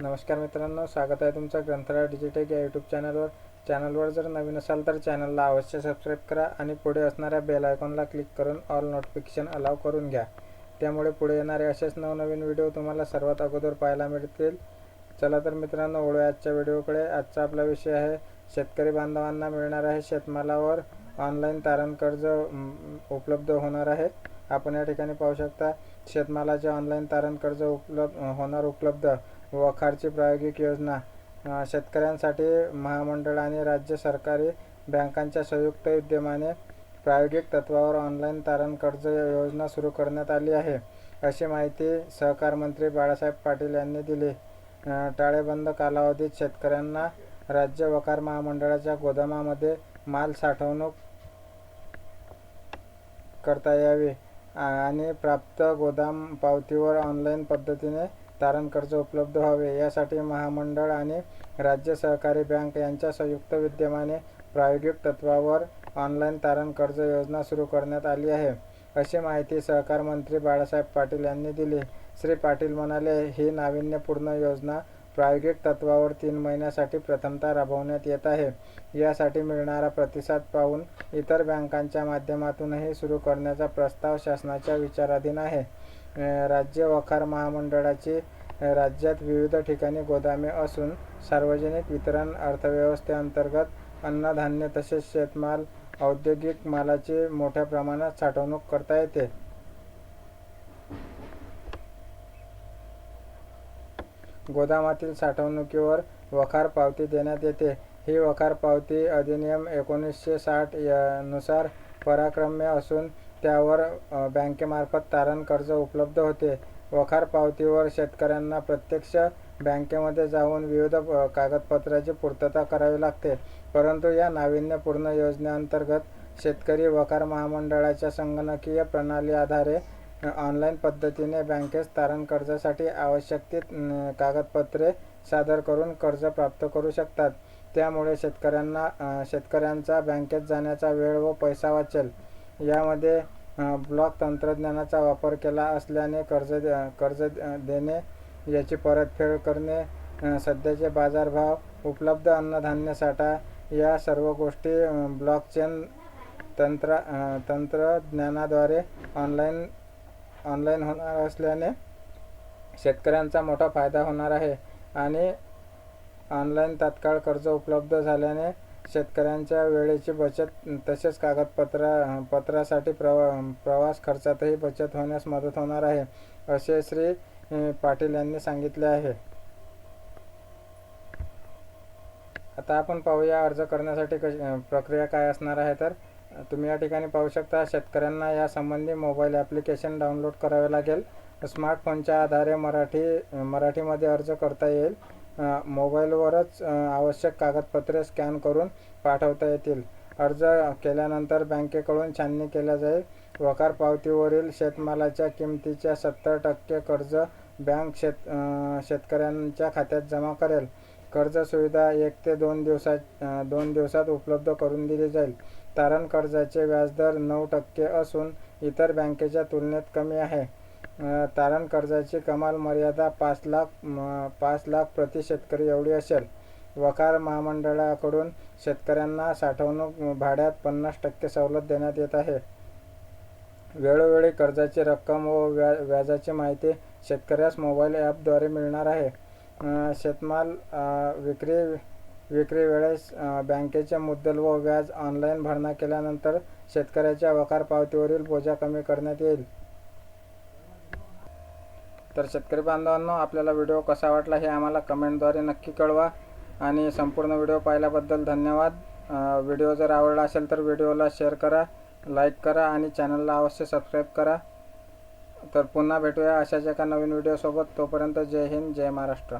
नमस्कार मित्रांनो स्वागत आहे तुमचं ग्रंथालय डिजिटेक या यूट्यूब चॅनलवर चॅनलवर जर नवीन असाल तर चॅनलला अवश्य सबस्क्राईब करा आणि पुढे असणाऱ्या बेल आयकॉनला क्लिक करून ऑल नोटिफिकेशन अलाव करून घ्या. त्यामुळे पुढे येणारे असेच नवनवीन व्हिडिओ तुम्हाला सर्वात अगोदर पाहायला मिळतील. चला तर मित्रांनो वळूया आजच्या व्हिडिओकडे आजचा आपला विषय आहे शेतकरी बांधवांना मिळणार आहे शेतमालावर ऑनलाईन तारण कर्ज उपलब्ध होणार आहे. आपण या ठिकाणी पाहू शकता शेतमालाचे ऑनलाईन तारण कर्ज उपलब्ध होणार उपलब्ध. वखारची प्रायोगिक योजना. शेतकऱ्यांसाठी महामंडळ आणि राज्य सरकारी बँकांच्या संयुक्त विद्यमाने प्रायोगिक तत्वावर ऑनलाईन तारण कर्ज योजना सुरू करण्यात आली आहे अशी माहिती सहकार मंत्री बाळासाहेब पाटील यांनी दिली. टाळेबंद कालावधीत शेतकऱ्यांना राज्य वकार महामंडळाच्या गोदामामध्ये माल साठवणूक करता यावी आणि प्राप्त गोदाम पावतीवर ऑनलाईन पद्धतीने तारण कर्ज उपलब्ध व्हावे यासाठी महामंडळ आणि राज्य सहकारी बँक यांच्या संयुक्त विद्यमाने प्रायोगिक तत्वावर ऑनलाईन तारण कर्ज योजना सुरू करण्यात आली आहे. अशी माहिती सहकार मंत्री बाळासाहेब पाटील यांनी दिली. श्री पाटील म्हणाले ही नाविन्यपूर्ण योजना प्रायोगिक तत्वावर तीन महिन्यासाठी प्रथमतः राबवण्यात येत आहे. यासाठी मिळणारा प्रतिसाद पाहून इतर बँकांच्या माध्यमातूनही सुरू करण्याचा प्रस्ताव शासनाच्या विचाराधीन आहे. राज्य वखार महामंडळाची राज्यात विविध ठिकाणी गोदामे असून सार्वजनिक वितरण अर्थव्यवस्थेअंतर्गत अन्नधान्य तसेच शेतमाल औद्योगिक मालाची मोठ्या प्रमाणात साठवणूक करता येते. गोदामातील साठवणुकीवर वखार पावती देण्यात येते. ही वखार पावती अधिनियम एकोणीसशे साठ या- नुसार पराक्रम्य असून त्यावर बँकेमार्फत तारण कर्ज उपलब्ध होते. वखार पावतीवर शेतकऱ्यांना प्रत्यक्ष बँकेमध्ये जाऊन विविध कागदपत्रांची कागदपत्राची पूर्तता करावी लागते. परंतु या नाविन्यपूर्ण योजनेअंतर्गत शेतकरी वखार महामंडळाच्या संगणकीय प्रणाली आधारे ऑनलाईन पद्धतीने बँकेस तारण कर्जासाठी आवश्यक ती कागदपत्रे सादर करून कर्ज प्राप्त करू शकतात. त्यामुळे शेतकऱ्यांना शेतकऱ्यांचा बँकेत जाण्याचा वेळ व पैसा वाचेल. यामध्ये ब्लॉक तंत्रज्ञानाचा वापर केला असल्याने कर्ज दे- कर्ज देणे याची परतफेड करणे सध्याचे बाजारभाव उपलब्ध अन्नधान्य साठा या सर्व गोष्टी ब्लॉकचेन तंत्र तंत्रज्ञानाद्वारे ऑनलाईन ऑनलाईन होणार असल्याने शेतकऱ्यांचा मोठा फायदा होणार आहे. आणि ऑनलाईन तात्काळ कर्ज उपलब्ध झाल्याने शेतकऱ्यांच्या वेळेची बचत तसेच कागदपत्रा पत्रासाठी प्रवा प्रवास खर्चातही बचत होण्यास मदत होणार आहे असे श्री पाटील यांनी सांगितले आहे. आता आपण पाहूया अर्ज करण्यासाठी कशी प्रक्रिया काय असणार आहे तर तुम्ही या ठिकाणी पाहू शकता शेतकऱ्यांना यासंबंधी मोबाईल ॲप्लिकेशन डाउनलोड करावे लागेल. स्मार्टफोनच्या आधारे मराठी मराठीमध्ये अर्ज करता येईल. मोबाईलवरच आवश्यक कागदपत्रे स्कॅन करून पाठवता येतील. अर्ज केल्यानंतर बँकेकडून छाननी केल्या जाईल. वकार पावतीवरील शेतमालाच्या किमतीच्या सत्तर टक्के कर्ज बँक शेत शेतकऱ्यांच्या खात्यात जमा करेल. कर्ज सुविधा एक ते दोन दिवसात दोन दिवसात उपलब्ध करून दिली जाईल. तारण कर्जाचे व्याजदर नऊ टक्के असून इतर बँकेच्या तुलनेत कमी आहे. तारण कर्जाची कमाल मर्यादा पाच लाख म, पाच लाख प्रति शेतकरी एवढी असेल. वकार महामंडळाकडून शेतकऱ्यांना साठवणूक भाड्यात पन्नास टक्के सवलत देण्यात येत आहे. वेळोवेळी कर्जाची रक्कम व व्या व्याजाची माहिती शेतकऱ्यास मोबाईल ॲपद्वारे मिळणार आहे. शेतमाल विक्री विक्री वेळेस बँकेचे मुद्दल व व्याज ऑनलाईन भरणा केल्यानंतर शेतकऱ्याच्या वकार पावतीवरील बोजा कमी करण्यात येईल. तर शेतकरी बांधवांनो आपल्याला व्हिडिओ कसा वाटला हे आम्हाला कमेंटद्वारे नक्की कळवा. आणि संपूर्ण व्हिडिओ पाहिल्याबद्दल धन्यवाद. व्हिडिओ जर आवडला असेल तर व्हिडिओला शेअर करा लाईक करा आणि चॅनलला अवश्य सबस्क्राईब करा. तर पुन्हा भेटूया अशाच एका नवीन व्हिडिओसोबत. तोपर्यंत जय हिंद जय महाराष्ट्र.